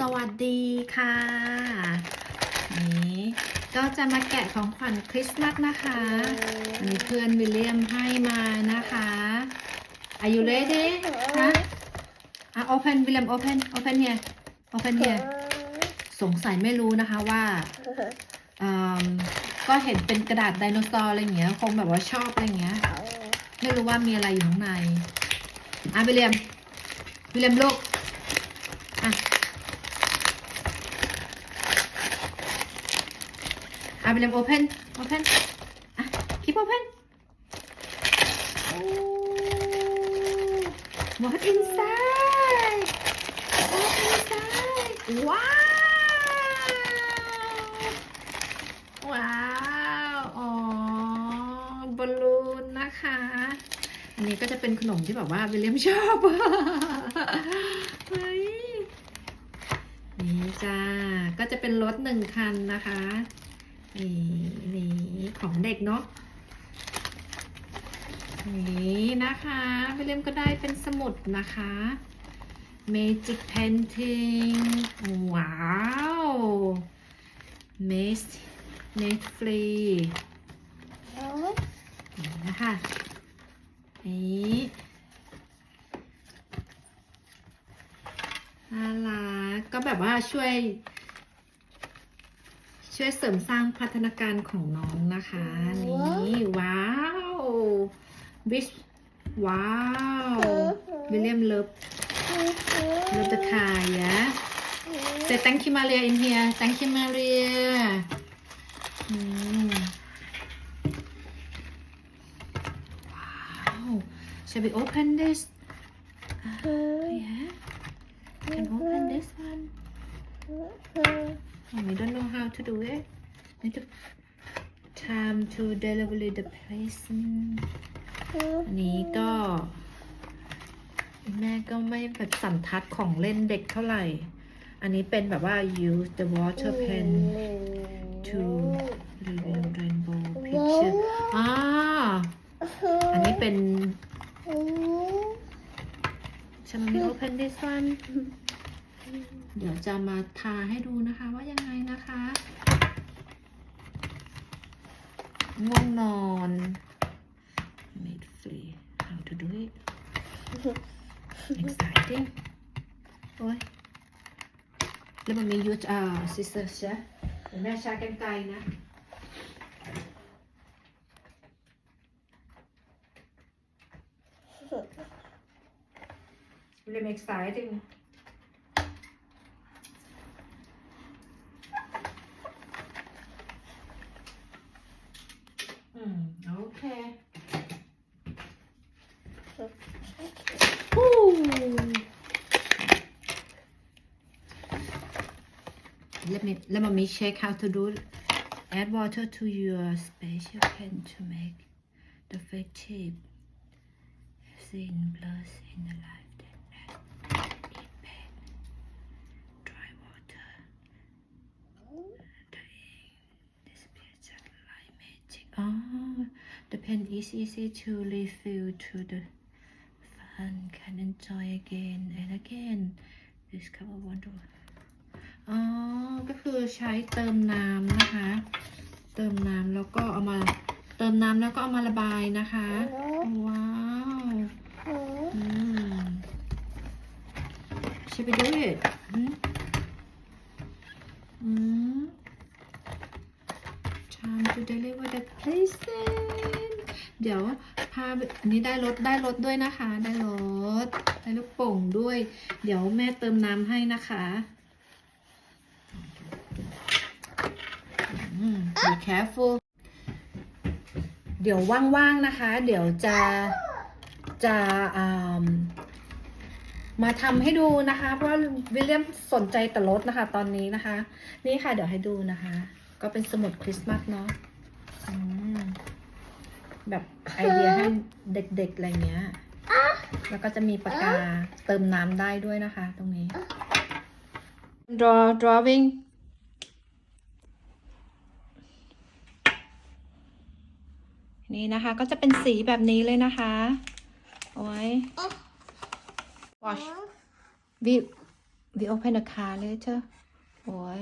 สวัสดีค่ะ นี่ก็จะมาแกะของขวัญคริสต์มาสนะคะอันนี้เพื่อนวิลเลียมให้มานะคะ Are you ready ฮะอะ open วิลเลียม open open here open here สงสัยไม่รู้นะคะว่าอืมก็เห็นเป็นกระดาษไดโนเสาร์อะไรเงี้ย คงแบบว่าชอบอะไรเงี้ย ไม่รู้ว่ามีอะไรอยู่ข้างใน อะวิลเลียมวิลเลียมลูกอะ อะวิลเลียม open open อะ keep open โอ้ what inside what inside ว้าว ว้าว อ๋อบอลลูนนะคะ อันนี้ก็จะเป็นขนมที่แบบว่าวิลเลียมชอบเฮ้ยนี่จ้า ก็จะเป็นรถหนึ่งคันนะคะ นี่นี่ของเด็กเนาะนี่นะคะวิลเลียมก็ได้เป็นสมุดนะคะ Magic Painting ว้าว Maze Maze Free นี่นะคะนี่น่ารักก็แบบว่าช่วย ช่วยเสริมสร้างพัฒนาการของน้องนะคะ นี่ว้าววิชว้าววิลเลียมเลิฟเลิฟตะคายยะ Say thank you Maria in here thank you Maria อืมว้าว Shall we open this yeah can open this one Oh, we don't know how to do it. Need to time to deliver the present. อันนี้ก็ แม่ก็ไม่แบบสันทัดของเล่นเด็กเท่าไหร่ อันนี้เป็นแบบว่า use the water pen to reveal rainbow picture อ่าอันนี้เป็นใช่ไหม open this one เดี๋ยวจะมาทาให้ดูนะคะว่ายังไงนะคะง่วงนอน made free how to do it exciting โอ้ยแล้วมันมี use อ่า scissors ใช่เดี๋ยวแม่ใช้กันไกลนะ really exciting Let me let me check how to do it. Add water to your special pen to make the fake tip thin plus in the life that has in pen. Dry water. The ink disappears like magic. Oh, the pen is easy to refill to the fun. Can enjoy again and again. Discover wonder. อ๋อ ก็คือใช้เติมน้ำนะคะ เติมน้ำแล้วก็เอามาเติมน้ำแล้วก็เอามาระบายนะคะ ว้าวอืม Should we do it อืมอืม Time to deliver the present เดี๋ยว พาอันนี้ได้รถได้รถด้วยนะคะ ได้รถได้ลูกโป่งด้วย เดี๋ยวแม่เติมน้ำให้นะคะอืม be careful เดี๋ยวว่างๆนะคะ เดี๋ยวจะจะอ่ามาทำให้ดูนะคะ เพราะว่าวิลเลียมสนใจแต่รถนะคะ ตอนนี้นะคะ นี่ค่ะเดี๋ยวให้ดูนะคะ ก็เป็นสมุดคริสต์มาสเนาะอืม แบบไอเดียให้เด็กๆอะไรเงี้ย แล้วก็จะมีปากกาเติมน้ำได้ด้วยนะคะ ตรงนี้ draw drawing นี่นะคะก็จะเป็นสีแบบนี้เลยนะคะ โอ้ย wash we we open a car later boy